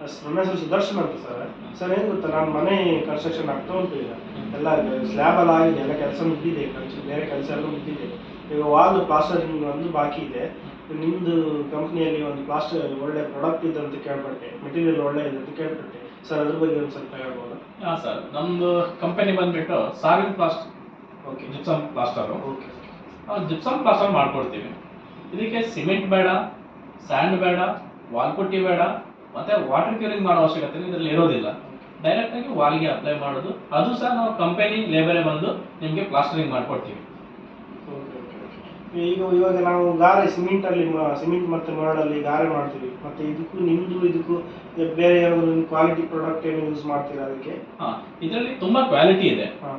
ನನ್ನ ಹೆಸರು ಸುದರ್ಶನ್ ಅಂತ ಸರ್. ಸರ್ ಏನು ಗೊತ್ತಾ ನಾನು ಮನೆ ಕನ್ಸ್ಟ್ರಕ್ಷನ್ ಆಗ್ತಾ ಉಂಟು ಈಗ. ಎಲ್ಲ ಸ್ಲ್ಯಾಬ್ ಎಲ್ಲ ಆಗಿದೆ ಎಲ್ಲ ಕೆಲಸ ಮುಗಿದಿದೆ ಬೇರೆ ಕೆಲಸ ಎಲ್ಲ ಮುಗಿದಿದೆ. ಈಗ ವಾಲ್ ಪ್ಲಾಸ್ಟರಿಂಗ್ ಒಂದು ಬಾಕಿ ಇದೆ. ನಿಮ್ಮದು ಕಂಪ್ನಿಯಲ್ಲಿ ಒಂದು ಪ್ಲಾಸ್ಟರ್ ಒಳ್ಳೆ ಪ್ರಾಡಕ್ಟ್ ಇದೆ ಅಂತ ಕೇಳ್ಪಟ್ಟೆ ಮೆಟೀರಿಯಲ್ ಒಳ್ಳೆ ಇದೆ ಅಂತ ಕೇಳ್ಪಟ್ಟೆ. ಸರ್ ಅದ್ರ ಬಗ್ಗೆ ಒಂದು ಸ್ವಲ್ಪ ಹೇಳ್ಬೋದಾ? ಹಾಂ ಸರ್. ನಮ್ಮದು ಕಂಪನಿ ಬಂದ್ಬಿಟ್ಟು ಸಾರಿನ್ plaster okay gypsum plaster okay gypsum plaster ಮಾಡ್ಕೊಡ್ತೀವಿ. ಇದಕ್ಕೆ ಸಿಮೆಂಟ್ ಬೇಡ ಸ್ಯಾಂಡ್ ಬೇಡ ವಾಲ್ಪುಟ್ಟಿ ಬೇಡ ಮತ್ತೆ ವಾಟರ್ ಕ್ಯೂರಿಂಗ್ ಮಾಡೋ ಅವಶ್ಯಕತೆ ಇದರಲ್ಲಿ ಇರೋದಿಲ್ಲ. ಡೈರೆಕ್ಟ್ ಆಗಿ ವಾಲ್ಗೆ ಅಪ್ಲೈ ಮಾಡೋದು. ಅದು ಸಹ ನಾವು ಕಂಪನಿ ಲೇಬರೇ ಬಂದು ನಿಮಗೆ ಪ್ಲಾಸ್ಟರಿಂಗ್ ಮಾಡ್ಕೊಡ್ತೀವಿ. Okay okay okay. ಈಗ ಇವಾಗ ನಾವು ಗಾರೆ ಸಿಮೆಂಟ್ ಅಲ್ಲಿ ಸಿಮೆಂಟ್ ಮತ್ತೆ ಮರಳಲ್ಲಿ ಗಾರೆ ಮಾಡ್ತೀವಿ. ಮತ್ತೆ ಇದಕ್ಕೂ ನಿಮ್ದು ಇದಕ್ಕೂ ಬೇರೆ ಯಾವ್ದಾದ್ರು ಕ್ವಾಲಿಟಿ ಪ್ರಾಡಕ್ಟ್ ಏನು ಯೂಸ್ ಮಾಡ್ತೀರಾ ಅದಕ್ಕೆ? ಹಾಂ ಇದರಲ್ಲಿ ತುಂಬಾ ಕ್ವಾಲಿಟಿ ಇದೆ. ಹಾಂ.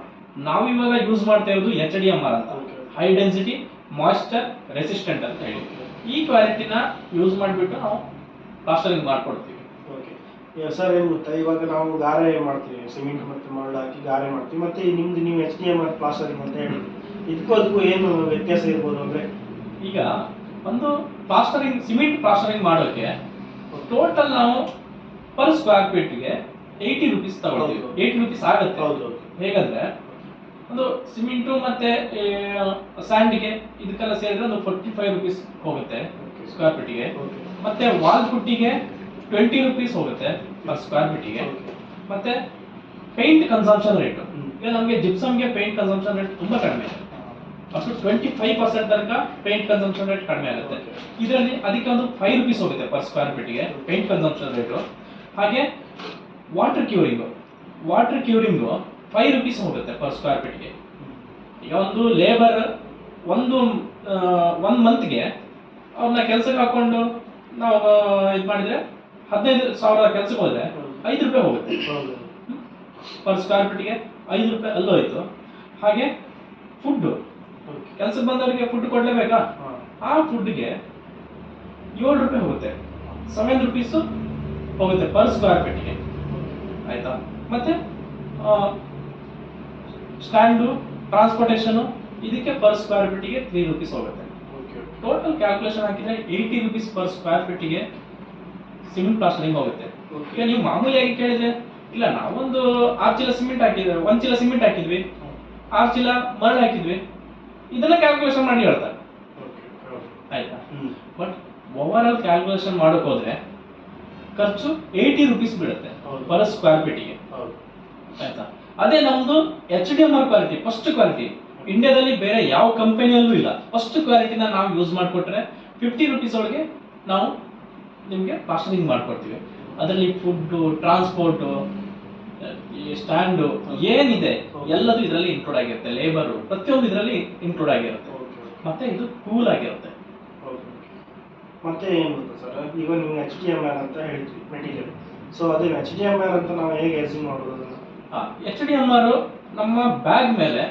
ನಾವು ಇವಾಗ ಯೂಸ್ ಮಾಡ್ತಾ ಇರೋದು ಎಚ್ ಡಿ ಎಂ ಆರ್ ಅಂತ. ಹೈ ಡೆನ್ಸಿಟಿ ಮಾಯ್ಸ್ಚರ್ ರೆಸಿಸ್ಟೆಂಟ್ ಅಂತ ಹೇಳಿ. ಈ ಕ್ವಾಲಿಟಿನ ಯೂಸ್ ಮಾಡಿಬಿಟ್ಟು ನಾವು ಪ್ಲಾಸ್ಟರಿಂಗ್ ಮಾಡ್ಕೊಡ್ತೀವಿ. ಓಕೆ ಸರ್ ಏನು ಗೊತ್ತಾ? ಇವಾಗ ನಾವು ಗಾರೆ ಮಾಡ್ತೀವಿ. ಸಿಮೆಂಟ್ ಮತ್ತು ಮರಳು ಹಾಕಿ ಗಾರೆ ಮಾಡ್ತೀವಿ. ಮತ್ತೆ ನಿಮ್ದು ನೀವು H D M R plastering ಅಂತ ಹೇಳಿ ಇದಕ್ಕೂ ಅದಕ್ಕೂ ಏನು ವ್ಯತ್ಯಾಸ ಇರ್ಬೋದು ಅಂದ್ರೆ? ಈಗ ಒಂದು ಪ್ಲಾಸ್ಟರಿಂಗ್ ಸಿಮೆಂಟ್ ಪ್ಲಾಸ್ಟರಿಂಗ್ ಮಾಡೋಕೆ ಟೋಟಲ್ ನಾವು ಪರ್ ಸ್ಕ್ವೇರ್ ಫೀಟ್ಗೆ ಏಯ್ಟಿ ರುಪೀಸ್ ತಗೊಳ್ತೀವಿ. ಏಯ್ಟಿ ರುಪೀಸ್ ಆಗುತ್ತೆ. ಹೌದು ಹೇಗಂದ್ರೆ ಒಂದು ಸಿಮೆಂಟು ಮತ್ತೆ ಸ್ಯಾಂಡ್ಗೆ ಇದಕ್ಕೆಲ್ಲ ಸೇರಿದ್ರೆ ಒಂದು ಫೋರ್ಟಿ ಫೈವ್ ರುಪೀಸ್ ಹೋಗುತ್ತೆ. ಸ್ಕ್ವೇರ್ ಫೀಟಿಗೆ ಮತ್ತೆ ವಾಲ್ ಫುಟ್ಟಿಗೆ ಟ್ವೆಂಟಿ ರುಪೀಸ್ ಹೋಗುತ್ತೆ ಪರ್ ಸ್ಕ್ವೇರ್ ಫೀಟಿಗೆ ಮತ್ತೆ ಪೇಂಟ್ ಕನ್ಸಂಪ್ಷನ್ ರೇಟ್. ಈಗ ನಮಗೆ ಜಿಪ್ಸಮ್ಗೆ ಪೇಂಟ್ ಕನ್ಸಂಪ್ಷನ್ ರೇಟ್ ತುಂಬಾ ಕಡಿಮೆ. ಅಷ್ಟು ಟ್ವೆಂಟಿ ಫೈವ್ ಪರ್ಸೆಂಟ್ ತನಕ ಪೇಂಟ್ ಕನ್ಸಂಪ್ಷನ್ ರೇಟ್ ಕಡಿಮೆ ಆಗುತ್ತೆ. ಇದರಲ್ಲಿ ಅದಕ್ಕೆ ಒಂದು ಫೈವ್ ರುಪೀಸ್ ಹೋಗುತ್ತೆ ಪರ್ ಸ್ಕ್ವೇರ್ ಫೀಟ್ಗೆ ಪೇಂಟ್ ಕನ್ಸಂಪ್ಷನ್ ರೇಟು ಹಾಗೆ water curing water curing five rupees ಹೋಗುತ್ತೆ ಪರ್ ಸ್ಕ್ವೇರ್ ಫೀಟ್ಗೆ ಈಗ ಒಂದು ಲೇಬರ್ ಒಂದು ಒನ್ ಮಂತ್ಗೆ ಅವ್ರನ್ನ ಕೆಲ್ಸಕ್ಕೆ ಹಾಕೊಂಡು ನಾವು ಇದು ಮಾಡಿದ್ರೆ ಹದಿನೈದು ಸಾವಿರ ಕೆಲ್ಸಕ್ಕೆ ಹೋದ್ರೆ ಐದು ರೂಪಾಯಿ ಹೋಗುತ್ತೆ. ಪರ್ ಸ್ಕ್ವೇರ್ ಫೀಟ್ಗೆ ಐದು ರೂಪಾಯಿ ಅಲ್ಲೂ ಹೋಯ್ತು. ಹಾಗೆ ಫುಡ್ ಕೆಲ್ಸಕ್ಕೆ ಬಂದವರಿಗೆ ಫುಡ್ ಕೊಡ್ಲೇಬೇಕಾ? ಆ ಫುಡ್ಗೆ ಏಳು ರೂಪಾಯಿ ಹೋಗುತ್ತೆ. ಸೆವೆನ್ ರುಪೀಸು ಹೋಗುತ್ತೆ ಪರ್ ಸ್ಕ್ವೇರ್ ಫೀಟ್ಗೆ ಆಯ್ತಾ? ಮತ್ತೆ ಸ್ಟ್ಯಾಂಡು ಟ್ರಾನ್ಸ್ಪೋರ್ಟೇಷನು ಇದಕ್ಕೆ ಪರ್ ಸ್ಕ್ವೇರ್ ಫೀಟಿಗೆ ತ್ರೀ ರುಪೀಸ್ ಹೋಗುತ್ತೆ. ಟೋಟಲ್ ಕ್ಯಾಲ್ಕುಲೇಷನ್ ಹಾಕಿದ್ರೆ ಏಯ್ಟಿ ರುಪೀಸ್ ಪರ್ ಸ್ಕ್ವೇರ್ ಫೀಟಿಗೆ ಸಿಮೆಂಟ್ ಪ್ಲಾಸ್ಟರಿಂಗ್ ಹೋಗುತ್ತೆ. ಈಗ ನೀವು ಮಾಮೂಲಿಯಾಗಿ ಕೇಳಿದ್ರೆ ಇಲ್ಲ ನಾವೊಂದು ಆರು ಚೀಲ ಸಿಮೆಂಟ್ ಹಾಕಿದ್ವಿ ಒಂದು ಚೀಲ ಸಿಮೆಂಟ್ ಹಾಕಿದ್ವಿ ಆರು ಚೀಲ ಮರಳು ಹಾಕಿದ್ವಿ ಇದನ್ನ ಕ್ಯಾಲ್ಕುಲೇಷನ್ ಮಾಡಿ ಹೇಳ್ತಾರೆ. ಆಯ್ತಾ? ಬಟ್ ಓವರ್ ಆಲ್ ಕ್ಯಾಲ್ಕುಲೇಷನ್ ಮಾಡಕ್ ಹೋದ್ರೆ ಖರ್ಚು ಏಯ್ಟಿ ರುಪೀಸ್ ಬೀಳುತ್ತೆ. ಪರ್ ಸ್ಕ್ವೇರ್ ಫೀಟಿಗೆ ಆಯ್ತಾ? ಅದೇ ನಮ್ದು H D M R quality first quality ಇಂಡಿಯಾದಲ್ಲಿ ಬೇರೆ ಯಾವ ಕಂಪನಿಯಲ್ಲೂ ಇಲ್ಲ. ಫಸ್ಟ್ ಕ್ವಾಲಿಟಿನ ನಾವು ಯೂಸ್ ಮಾಡಿಕೊಟ್ರೆ ಫಿಫ್ಟಿ ರುಪೀಸ್ ಒಳಗೆ ನಾವು ನಿಮಗೆ ಪಾರ್ಸಲಿಂಗ್ ಮಾಡಿಕೊಡ್ತೀವಿ. ಅದರಲ್ಲಿ ಫುಡ್ಡು ಟ್ರಾನ್ಸ್ಪೋರ್ಟು ಈ ಸ್ಟ್ಯಾಂಡು ಏನಿದೆ ಎಲ್ಲದೂ ಇದರಲ್ಲಿ ಇನ್ಕ್ಲೂಡ್ ಆಗಿರುತ್ತೆ. ಲೇಬರು ಪ್ರತಿಯೊಂದು ಇದರಲ್ಲಿ ಇನ್ಕ್ಲೂಡ್ ಆಗಿರುತ್ತೆ. ಮತ್ತೆ ಇದು ಕೂಲ್ ಆಗಿರುತ್ತೆ. ಮತ್ತೆ ಏನು ಗೊತ್ತಾ ಸರ್ ಈಗ ನಿಮ್ಗೆ ಎಚ್ ಡಿ ಎಂ ಆರ್ ಅಂತ ಹೇಳ್ತೀವಿ ಮೆಟೀರಿಯಲ್ ಸೊ ಅದೇ ಎಚ್ ಡಿ ಎಂ ಆರ್ ಅಂತ ನಾವು ಹೇಗೆ ಎಸ್ಯೂಮ್ ಮಾಡೋದು? ಎಚ್ ಡಿ ಎಂ ಆರ್ ನಮ್ಮ ಬ್ಯಾಗ್ ಮೇಲೆ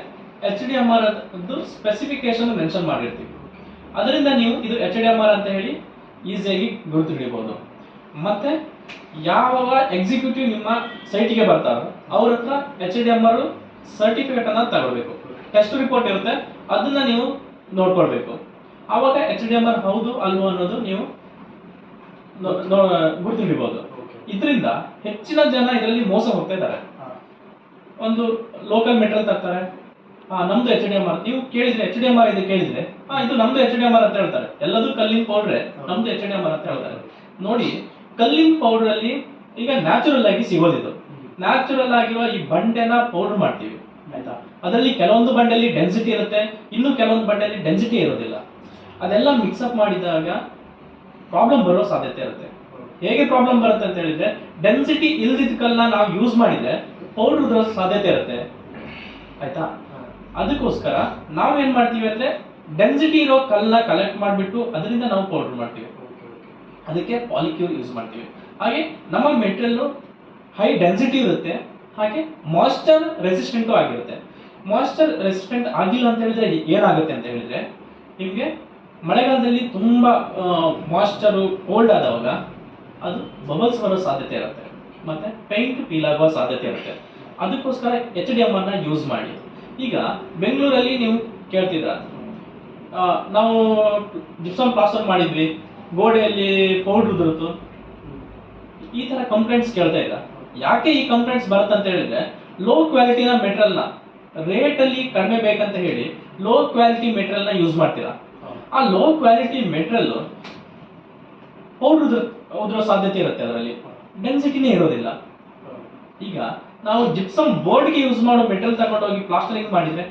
ಎಚ್ ಡಿ ಎಂ ಆರ್ ಅದು ಸ್ಪೆಸಿಫಿಕೇಶನ್ ಮೆನ್ಷನ್ ಮಾಡಿರ್ತೀವಿ. ಅದರಿಂದ ನೀವು ಇದು ಎಚ್ ಡಿ ಎಂ ಆರ್ ಅಂತ ಹೇಳಿ ಈಸಿಯಾಗಿ ಗುರುತು ಹಿಡಿಬಹುದು ಮತ್ತೆ ಯಾವ ಎಕ್ಸಿಕ್ಯೂಟಿವ್ ನಿಮ್ಮ ಸೈಟಿಗೆ ಬರ್ತಾರೋ ಅವ್ರ ಹತ್ರ H D M R certificate ಅನ್ನ ತಗೊಳ್ಬೇಕು ಟೆಸ್ಟ್ ರಿಪೋರ್ಟ್ ಇರುತ್ತೆ ಅದನ್ನ ನೀವು ನೋಡ್ಕೊಳ್ಬೇಕು. ಆವಾಗ ಎಚ್ ಡಿ ಎಂ ಆರ್ ಹೌದು ಅಲ್ವೋ ಅನ್ನೋದು ನೀವು ಗುರುತು ಹಿಡಿಬಹುದು ಇದರಿಂದ ಹೆಚ್ಚಿನ ಜನ ಇದರಲ್ಲಿ ಮೋಸ ಹೋಗ್ತಾ ಇದ್ದಾರೆ. ಒಂದು ಲೋಕಲ್ ಮೆಟೀರಿಯಲ್ ತರ್ತಾರೆ ನಮ್ದು ಎಚ್ ಡಿ ಎಂ ಆರ್ ನೀವು ಕೇಳಿದ್ರೆ ಎಚ್ ಡಿ ಎಂ ಆರ್ ಇದು ಕೇಳಿದ್ರೆ. ಇದು ನಮ್ದು ಎಚ್ ಡಿ ಎಂ ಆರ್ ಅಂತ ಹೇಳ್ತಾರೆ. ಎಲ್ಲದೂ ಕಲ್ಲಿನ ಪೌಡ್ರೆ ನಮ್ದು ಎಚ್ ಡಿ ಎಂ ಆರ್ ಅಂತ ಹೇಳ್ತಾರೆ. ನೋಡಿ, ಕಲ್ಲಿನ ಪೌಡರ್ ಅಲ್ಲಿ ಈಗ ನ್ಯಾಚುರಲ್ ಆಗಿ ಸಿಗೋದಿದು. ನ್ಯಾಚುರಲ್ ಆಗಿರುವ ಈ ಬಂಡೆನ ಪೌಡರ್ ಮಾಡ್ತೀವಿ, ಆಯ್ತಾ? ಅದರಲ್ಲಿ ಕೆಲವೊಂದು ಬಂಡೆಯಲ್ಲಿ ಡೆನ್ಸಿಟಿ ಇರುತ್ತೆ, ಇನ್ನು ಕೆಲವೊಂದು ಬಂಡೆಯಲ್ಲಿ ಡೆನ್ಸಿಟಿ ಇರೋದಿಲ್ಲ. ಅದೆಲ್ಲ ಮಿಕ್ಸಪ್ ಮಾಡಿದಾಗ ಪ್ರಾಬ್ಲಮ್ ಬರೋ ಸಾಧ್ಯತೆ ಇರುತ್ತೆ. ಹೇಗೆ ಪ್ರಾಬ್ಲಮ್ ಬರುತ್ತೆ ಅಂತ ಹೇಳಿದ್ರೆ ಡೆನ್ಸಿಟಿ ಇಲ್ದಿದ್ದ ಕಲ್ಲನ್ನ ನಾವು ಯೂಸ್ ಮಾಡಿದ್ರೆ ಪೌಡರ್ ಬರೋ ಸಾಧ್ಯತೆ ಇರುತ್ತೆ. ಆಯ್ತಾ? ಅದಕ್ಕೋಸ್ಕರ ನಾವು ಏನ್ ಮಾಡ್ತೀವಿ ಅಂದ್ರೆ ಡೆನ್ಸಿಟಿ ಇರೋ ಕಲ್ಲ ಕಲೆಕ್ಟ್ ಮಾಡಿಬಿಟ್ಟು ಅದರಿಂದ ನಾವು ಪೌಡರ್ ಮಾಡ್ತೀವಿ. ಅದಕ್ಕೆ ಪಾಲಿಕ್ಯೂರ್ ಯೂಸ್ ಮಾಡ್ತೀವಿ. ಹಾಗೆ ನಮ್ಮ ಮೆಟೀರಿಯಲ್ ಹೈ ಡೆನ್ಸಿಟಿ ಇರುತ್ತೆ, ಹಾಗೆ ಮಾಯ್ಸ್ಚರ್ ರೆಸಿಸ್ಟೆಂಟು ಆಗಿರುತ್ತೆ. ಮಾಯ್ಸ್ಚರ್ ರೆಸಿಸ್ಟೆಂಟ್ ಆಗಿಲ್ಲ ಅಂತ ಹೇಳಿದ್ರೆ ಏನಾಗುತ್ತೆ ಅಂತ ಹೇಳಿದ್ರೆ, ನಿಮಗೆ ಮಳೆಗಾಲದಲ್ಲಿ ತುಂಬ ಮಾಯ್ಸ್ಚರು ಕೋಲ್ಡ್ ಆದವಾಗ ಅದು ಬಬಲ್ಸ್ ಬರೋ ಸಾಧ್ಯತೆ ಇರುತ್ತೆ. ಮತ್ತೆ ಪೇಂಟ್ ಪೀಲ್ ಆಗುವ ಸಾಧ್ಯತೆ ಇರುತ್ತೆ. ಅದಕ್ಕೋಸ್ಕರ ಎಚ್ ಡಿ ಎಂ ಅನ್ನ ಯೂಸ್ ಮಾಡಿ. ಈಗ ಬೆಂಗಳೂರಲ್ಲಿ ನೀವು ಕೇಳ್ತಿದ್ರ ನಾವು ಜಿಪ್ಸಮ್ ಪ್ಲಾಸ್ಟರ್ ಮಾಡಿದ್ವಿ. ಗೋಡೆಯಲ್ಲಿ ಪೌಡರ್ ಉದುರುತ್ತು ಈ ತರ ಕಂಪ್ಲೇಂಟ್ಸ್ ಕೇಳ್ತಾ ಇಲ್ಲ ಯಾಕೆ ಈ ಕಂಪ್ಲೇಂಟ್ಸ್ ಅಂತ ಹೇಳಿದ್ರೆ ಲೋ ಕ್ವಾಲಿಟಿನ ಮೆಟೀರಿಯಲ್ ರೇಟಲ್ಲಿ ಕಡಿಮೆ ಬೇಕಂತ ಹೇಳಿ ಲೋ ಕ್ವಾಲಿಟಿ ಮೆಟೀರಿಯಲ್ನ ಯೂಸ್ ಮಾಡ್ತೀರಾ? ಆ ಲೋ ಕ್ವಾಲಿಟಿ ಮೆಟೀರಿಯಲ್ ಪೌಡರ್ ಉದುರೋ ಸಾಧ್ಯತೆ ಇರುತ್ತೆ ಅದರಲ್ಲಿ. ಡೆನ್ಸಿಟಿನೇ ಇರೋದಿಲ್ಲ. ಈಗ ನಾವು ಜಿಪ್ಸಮ್ ಬೋರ್ಡ್ಗೆ ಯೂಸ್ ಮಾಡೋ ಮೆಟೀರಿಯಲ್ ತಗೊಂಡೋಗಿ ಪ್ಲಾಸ್ಟರಿಂಗ್ ಮಾಡಿದ್ರೆ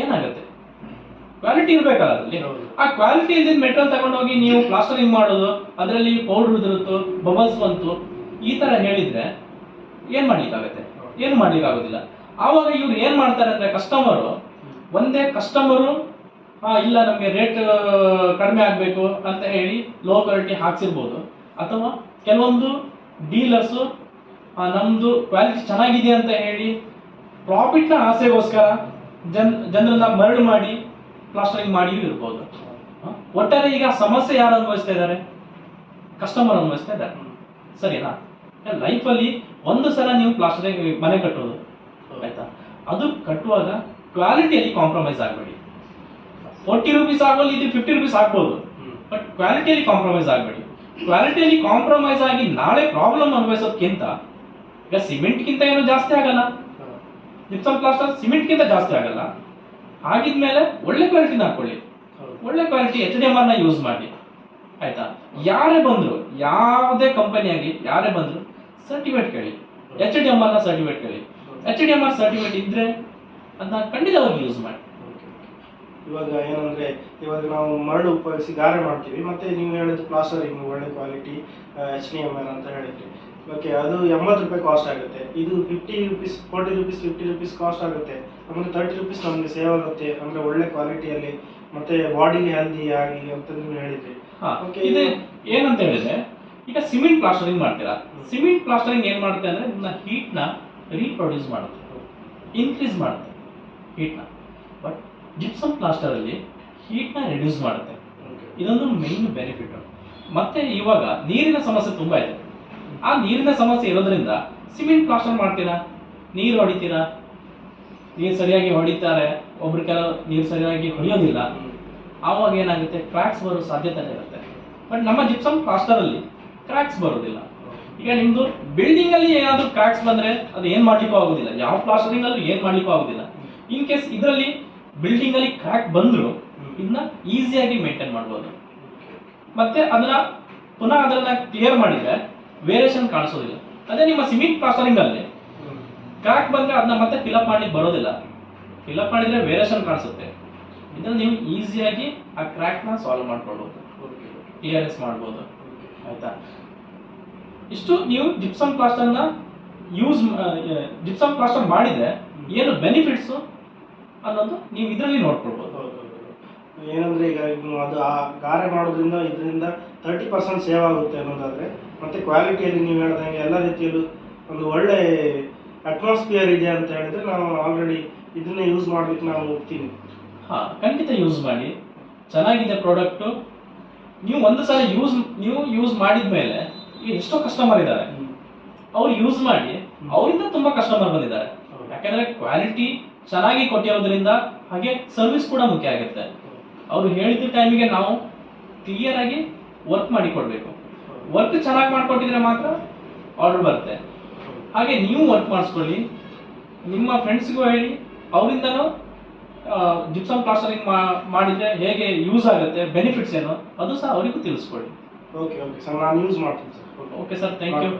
ಏನಾಗುತ್ತೆ? ಕ್ವಾಲಿಟಿ ಇರಬೇಕಲ್ಲ ಅದರಲ್ಲಿ. ಆ ಕ್ವಾಲಿಟಿ ಇದ್ದಿದ್ದ ಮೆಟೀರಿಯಲ್ ತಗೊಂಡೋಗಿ ನೀವು ಪ್ಲಾಸ್ಟರಿಂಗ್ ಮಾಡೋದು ಅದರಲ್ಲಿ ಪೌಡರ್ ಉದುರುತ್ತು ಬಬಲ್ಸ್ ಬಂತು ಈ ತರ ಹೇಳಿದ್ರೆ ಏನ್ ಮಾಡ್ಲಿಕ್ಕಾಗತ್ತೆ? ಏನು ಮಾಡ್ಲಿಕ್ಕಾಗೋದಿಲ್ಲ. ಆವಾಗ ಇವ್ರು ಏನ್ ಮಾಡ್ತಾರೆ ಅಂದ್ರೆ ಕಸ್ಟಮರು ಒಂದೇ ಕಸ್ಟಮರು ಇಲ್ಲ ನಮಗೆ ರೇಟ್ ಕಡಿಮೆ ಆಗಬೇಕು ಅಂತ ಹೇಳಿ ಲೋ ಕ್ವಾಲಿಟಿ ಹಾಕ್ಸಿರ್ಬೋದು. ಅಥವಾ ಕೆಲವೊಂದು ಡೀಲರ್ಸು ನಮ್ದು ಕ್ವಾಲಿಟಿ ಚೆನ್ನಾಗಿದೆ ಅಂತ ಹೇಳಿ ಪ್ರಾಫಿಟ್ನ ಆಸೆಗೋಸ್ಕರ ಜನ್, ಜನರನ್ನ ಮರಳು ಮಾಡಿ ಪ್ಲಾಸ್ಟರಿಂಗ್ ಮಾಡಿಯೂ ಇರ್ಬೋದು? ಒಟ್ಟಾರೆ ಈಗ ಸಮಸ್ಯೆ ಯಾರು ಅನುಭವಿಸ್ತಾ ಇದ್ದಾರೆ? ಕಸ್ಟಮರ್ ಅನುಭವಿಸ್ತಾ ಇದ್ದಾರೆ. ಸರಿನಾ? ಲೈಫಲ್ಲಿ ಒಂದು ಸಲ ನೀವು ಪ್ಲಾಸ್ಟರಿಂಗ್ ಮನೆ ಕಟ್ಟೋದು. ಆಯ್ತಾ? ಅದು ಕಟ್ಟುವಾಗ ಕ್ವಾಲಿಟಿಯಲ್ಲಿ ಕಾಂಪ್ರಮೈಸ್ ಆಗಬೇಡಿ. ಫೋರ್ಟಿ ರುಪೀಸ್ ಆಗೋಲ್ಲ, ಇದು ಫಿಫ್ಟಿ ರುಪೀಸ್ ಆಗ್ಬೋದು. ಬಟ್ ಕ್ವಾಲಿಟಿಯಲ್ಲಿ ಕಾಂಪ್ರಮೈಸ್ ಆಗಬೇಡಿ. ಕ್ವಾಲಿಟಿಯಲ್ಲಿ ಕಾಂಪ್ರಮೈಸ್ ಆಗಿ ನಾಳೆ ಪ್ರಾಬ್ಲಮ್ ಅನುಭವಿಸೋದಕ್ಕಿಂತ ಈಗ ಸಿಮೆಂಟ್ಗಿಂತ ಏನು ಜಾಸ್ತಿ ಆಗಲ್ಲ? ಜಿಪ್ಸಮ್ ಪ್ಲಾಸ್ಟರ್ ಸಿಮೆಂಟ್ಗಿಂತ ಜಾಸ್ತಿ ಆಗಲ್ಲ. ಆಗಿದ್ಮೇಲೆ ಒಳ್ಳೆ ಕ್ವಾಲಿಟಿನ ಹಾಕೊಳ್ಳಿ ಒಳ್ಳೆ ಕ್ವಾಲಿಟಿ ಎಚ್ ಡಿ ಎಂ ಆರ್ನ ಯೂಸ್ ಮಾಡಿ. ಆಯ್ತಾ? ಯಾರೇ ಬಂದ್ರು ಯಾವುದೇ ಕಂಪನಿ ಆಗಲಿ ಯಾರೇ ಬಂದ್ರು ಸರ್ಟಿಫಿಕೇಟ್ ಕೇಳಿ. ಎಚ್ ಡಿ ಎಂ ಆರ್ನ ನ ಸರ್ಟಿಫಿಕೇಟ್ ಕೇಳಿ. H D M R certificate ಇದ್ರೆ ಅದನ್ನ ಖಂಡಿತವಾಗಿ ಯೂಸ್ ಮಾಡಿ. ಇವಾಗ ಏನಂದ್ರೆ ಇವಾಗ ನಾವು ಮರಳು ಉಪಯೋಗಿಸಿ ಗಾರೆ ಮಾಡ್ತೀವಿ. ಮತ್ತೆ ನೀವು ಹೇಳಿದ ಪ್ಲಾಸ್ಟರಿಂಗ್ ಒಳ್ಳೆ quality H D M R ಅಂತ ಹೇಳಿದ್ರಿ. ಓಕೆ ಅದು ಎಂಬತ್ತು ರೂಪಾಯಿ ಕಾಸ್ಟ್ ಆಗುತ್ತೆ. ಇದು fifty rupees forty rupees fifty rupees cost ಆಗುತ್ತೆ. ಆಮೇಲೆ ತರ್ಟಿ ರುಪೀಸ್ ನಮಗೆ ಸೇವ್ ಆಗುತ್ತೆ ಅಂದ್ರೆ ಒಳ್ಳೆ ಕ್ವಾಲಿಟಿಯಲ್ಲಿ ಮತ್ತೆ ಬಾಡಿಗೆ ಹೆಲ್ದಿ ಆಗಿ ಅಂತ ನೀವು ಹೇಳಿದ್ರಿ. ಹಾ Okay, ಇದು ಏನಂತ ಹೇಳಿದ್ರೆ ಈಗ ಸಿಮೆಂಟ್ ಪ್ಲಾಸ್ಟರಿಂಗ್ ಮಾಡ್ತೀರಾ? ಸಿಮೆಂಟ್ ಪ್ಲಾಸ್ಟರಿಂಗ್ ಏನ್ ಮಾಡುತ್ತೆ ಅಂದ್ರೆ ನಿಮ್ಮ ಹೀಟ್ನ ರೀಪ್ರೊಡ್ಯೂಸ್ ಮಾಡುತ್ತೆ. ಇನ್ಕ್ರೀಸ್ ಮಾಡುತ್ತೆ ಹೀಟ್ನ. ಬಟ್ ಜಿಪ್ಸಮ್ ಪ್ಲಾಸ್ಟರ್ ಅಲ್ಲಿ ಹೀಟ್ನ ರಿಡ್ಯೂಸ್ ಮಾಡುತ್ತೆ. ಇದೊಂದು ಮೇನ್ ಬೆನಿಫಿಟ್ ಮತ್ತೆ ಇವಾಗ ನೀರಿನ ಸಮಸ್ಯೆ ತುಂಬಾ ಇದೆ. ಆ ನೀರಿನ ಸಮಸ್ಯೆ ಇರೋದ್ರಿಂದ ಸಿಮೆಂಟ್ ಪ್ಲಾಸ್ಟರ್ ಮಾಡ್ತೀರಾ? ನೀರು ಹೊಡಿತೀರಾ? ನೀರು ಸರಿಯಾಗಿ ಹೊಡಿತಾರೆ ಒಬ್ರು ಕೆಲವು ನೀರು ಸರಿಯಾಗಿ ಹೊಡೆಯೋದಿಲ್ಲ. ಆವಾಗ ಏನಾಗುತ್ತೆ? ಕ್ರ್ಯಾಕ್ಸ್ ಬರೋ ಸಾಧ್ಯತೆ ಇರುತ್ತೆ. ಬಟ್ ನಮ್ಮ ಜಿಪ್ಸಮ್ ಪ್ಲಾಸ್ಟರ್ ಅಲ್ಲಿ ಕ್ರ್ಯಾಕ್ಸ್ ಬರೋದಿಲ್ಲ. ಈಗ ನಿಮ್ದು ಬಿಲ್ಡಿಂಗ್ ಅಲ್ಲಿ ಏನಾದ್ರೂ ಕ್ರ್ಯಾಕ್ಸ್ ಬಂದ್ರೆ ಅದು ಏನ್ ಮಾಡ್ಲಿಕ್ಕೂ ಆಗೋದಿಲ್ಲ. ಯಾವ ಪ್ಲಾಸ್ಟರಿಂಗ್ ಅಲ್ಲೂ ಏನ್ ಮಾಡ್ಲಿಕ್ಕೂ ಆಗೋದಿಲ್ಲ. ಇನ್ ಕೇಸ್ ಇದರಲ್ಲಿ ಬಿಲ್ಡಿಂಗ್ ಅಲ್ಲಿ ಕ್ರ್ಯಾಕ್ ಬಂದ್ರು, ಇದನ್ನ ಈಸಿಯಾಗಿ ಮೇಂಟೈನ್ ಮಾಡ್ಬೋದು. ಮತ್ತೆ ಅದನ್ನ ಪುನಃ ಅದನ್ನ ಕ್ಲಿಯರ್ ಮಾಡಿದ್ರೆ ವೇರಿಯೇಷನ್ ಕಾಣಿಸೋದಿಲ್ಲ. ಅದೇ ನಿಮ್ಮ ಸಿಮೆಂಟ್ ಪ್ಲಾಸ್ಟರಿಂಗ್ ಅಲ್ಲಿ ಕ್ರ್ಯಾಕ್ ಬಂದ್ರೆ ಅದನ್ನ ಮತ್ತೆ ಫಿಲಪ್ ಮಾಡ್ಲಿಕ್ಕೆ ಬರೋದಿಲ್ಲ. ಫಿಲಪ್ ಮಾಡಿದ್ರೆ ವೇರಿಯೇಷನ್ ಕಾಣಿಸುತ್ತೆ. ಇದನ್ನ ನೀವು ಈಸಿಯಾಗಿ ಆ ಕ್ರ್ಯಾಕ್ನ ಸಾಲ್ವ್ ಮಾಡ್ಕೊಳ್ಬೋದು. ಎಸ್ ಮಾಡ್ಬೋದು. ಆಯ್ತಾ? ಇಷ್ಟು ನೀವು ಜಿಪ್ಸಮ್ ಪ್ಲಾಸ್ಟರ್ನ ಯೂಸ್ ಜಿಪ್ಸಮ್ ಪ್ಲಾಸ್ಟರ್ ಮಾಡಿದ್ರೆ ಏನು ಬೆನಿಫಿಟ್ಸ್ ಅನ್ನೋದು ನೀವು ಇದರಲ್ಲಿ ನೋಡ್ಕೊಳ್ಬೋದು. ಏನಂದ್ರೆ ಈಗ ಅದು ಆ ಗಾರೆ ಮಾಡೋದ್ರಿಂದ ಇದರಿಂದ ತರ್ಟಿ ಪರ್ಸೆಂಟ್ ಸೇವ್ ಆಗುತ್ತೆ ಅನ್ನೋದಾದ್ರೆ ಮತ್ತೆ ಕ್ವಾಲಿಟಿಯಲ್ಲಿ ನೀವು ಹೇಳ್ದಂಗೆ ಎಲ್ಲ ರೀತಿಯಲ್ಲೂ ಒಂದು ಒಳ್ಳೆ ಅಟ್ಮಾಸ್ಫಿಯರ್ ಇದೆ ಅಂತ ಹೇಳಿದ್ರೆ ನಾವು ಆಲ್ರೆಡಿ ಇದನ್ನ ಯೂಸ್ ಮಾಡ್ಲಿಕ್ಕೆ ನಾವು ಹೋಗ್ತೀನಿ. ಹಾಂ ಖಂಡಿತ ಯೂಸ್ ಮಾಡಿ. ಚೆನ್ನಾಗಿದೆ ಪ್ರಾಡಕ್ಟು ನೀವು ಒಂದು ಸಲ ಯೂಸ್ ನೀವು ಯೂಸ್ ಮಾಡಿದ ಮೇಲೆ ಎಷ್ಟೋ ಕಸ್ಟಮರ್ ಇದ್ದಾರೆ. ಅವ್ರು ಯೂಸ್ ಮಾಡಿ ಅವರಿಂದ ತುಂಬಾ ಕಸ್ಟಮರ್ ಬಂದಿದ್ದಾರೆ. ಯಾಕಂದ್ರೆ ಕ್ವಾಲಿಟಿ ಚೆನ್ನಾಗಿ ಕೊಟ್ಟಿರೋದ್ರಿಂದ ಹಾಗೆ ಸರ್ವಿಸ್ ಕೂಡ ಮುಖ್ಯ ಆಗುತ್ತೆ. ಅವ್ರು ಹೇಳಿದ ಟೈಮಿಗೆ ನಾವು ಕ್ಲಿಯರ್ ಆಗಿ ವರ್ಕ್ ಮಾಡಿ ಕೊಡ್ಬೇಕು ವರ್ಕ್ ಚೆನ್ನಾಗಿ ಮಾಡ್ಕೊಟ್ಟಿದ್ರೆ ಮಾತ್ರ ಆರ್ಡರ್ ಬರುತ್ತೆ. ಹಾಗೆ ನೀವು ವರ್ಕ್ ಮಾಡಿಸ್ಕೊಳ್ಳಿ. ನಿಮ್ಮ ಫ್ರೆಂಡ್ಸ್ಗೂ ಹೇಳಿ ಅವರಿಂದನೂ ಜಿಪ್ಸಮ್ ಪ್ಲಾಸ್ಟರಿಂಗ್ ಮಾಡಿದ್ರೆ ಹೇಗೆ ಯೂಸ್ ಆಗುತ್ತೆ ಬೆನಿಫಿಟ್ಸ್ ಏನು ಅದು ಸಹ ಅವರಿಗೂ ತಿಳಿಸ್ಕೊಳ್ಳಿ. ಓಕೆ ಓಕೆ ಸರ್ ನಾನು ಯೂಸ್ ಮಾಡ್ತೀನಿ sir. Okay sir thank you